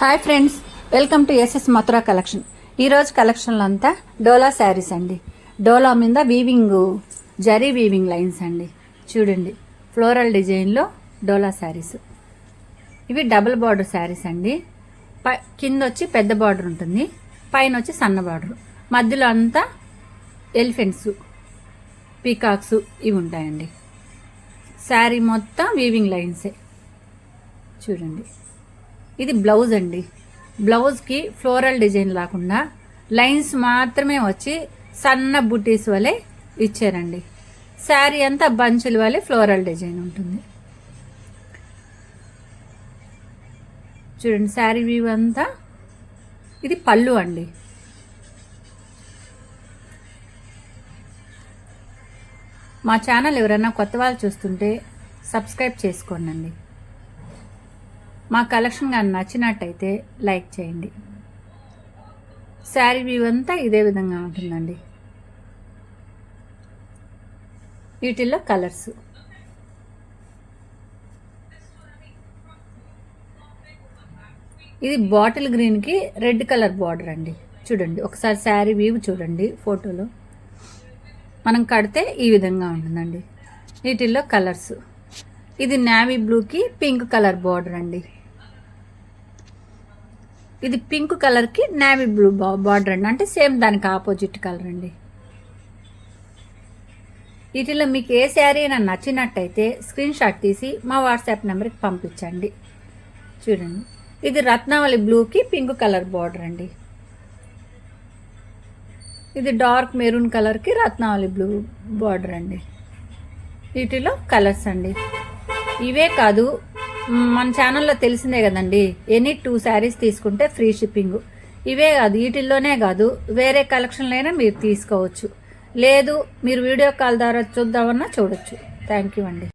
Hi friends welcome to SS Mathura collection ఈరోజు కలెక్షన్లో అంతా డోలా శారీస్ అండి. డోలా మీద వీవింగ్ జరీ వీవింగ్ లైన్స్ అండి. చూడండి ఫ్లోరల్ డిజైన్లో డోలా శారీస్. ఇవి డబుల్ బార్డర్ శారీస్ అండి. పై కింద వచ్చి పెద్ద బార్డర్ ఉంటుంది. పైన వచ్చి సన్న బార్డర్ మధ్యలో అంతా ఎలిఫెంట్స్ పీకాక్స్ ఇవి ఉంటాయండి. శారీ మొత్తం వీవింగ్ లైన్సే చూడండి. ఇది బ్లౌజ్ అండి. బ్లౌజ్కి ఫ్లోరల్ డిజైన్ లేకుండా లైన్స్ మాత్రమే వచ్చి సన్న బుటీస్ వలె ఇచ్చారండి. శారీ అంతా బంచుల వలె ఫ్లోరల్ డిజైన్ ఉంటుంది. చూడండి శారీ వ్యూ అంతా. ఇది పళ్ళు అండి. మా ఛానల్ ఎవరైనా కొత్త వాళ్ళు చూస్తుంటే సబ్స్క్రైబ్ చేసుకోండి మా కలెక్షన్ కానీ నచ్చినట్టయితే లైక్ చేయండి. శారీ వ్యూ అంతా ఇదే విధంగా ఉంటుందండి. వీటిల్లో కలర్స్. ఇది బాటిల్ గ్రీన్కి రెడ్ కలర్ బార్డర్ అండి. చూడండి ఒకసారి శారీ వ్యూ చూడండి ఫోటోలో. మనం కడితే ఈ విధంగా ఉంటుందండి. వీటిల్లో కలర్స్. ఇది నావీ బ్లూకి పింక్ కలర్ బార్డర్ అండి. ఇది పింక్ కలర్కి నావీ బ్లూ బార్డర్ అండి. అంటే సేమ్ దానికి ఆపోజిట్ కలర్ అండి. వీటిలో మీకు ఏ శారీ అయినా నచ్చినట్టయితే స్క్రీన్ షాట్ తీసి మా వాట్సాప్ నెంబర్కి పంపించండి. చూడండి. ఇది రత్నావళి బ్లూకి పింక్ కలర్ బార్డర్ అండి. ఇది డార్క్ మెరూన్ కలర్కి రత్నావళి బ్లూ బార్డర్ అండి. వీటిలో కలర్స్ అండి. ఇవే కాదు మన ఛానల్లో తెలిసిందే కదండి. ఎనీ టూ శారీస్ తీసుకుంటే ఫ్రీ షిప్పింగ్ ఇవే కాదు వీటిల్లోనే కాదు వేరే కలెక్షన్లైనా మీరు తీసుకోవచ్చు. లేదు మీరు వీడియో కాల్ ద్వారా చూద్దామన్నా చూడొచ్చు. థ్యాంక్ యూ అండి.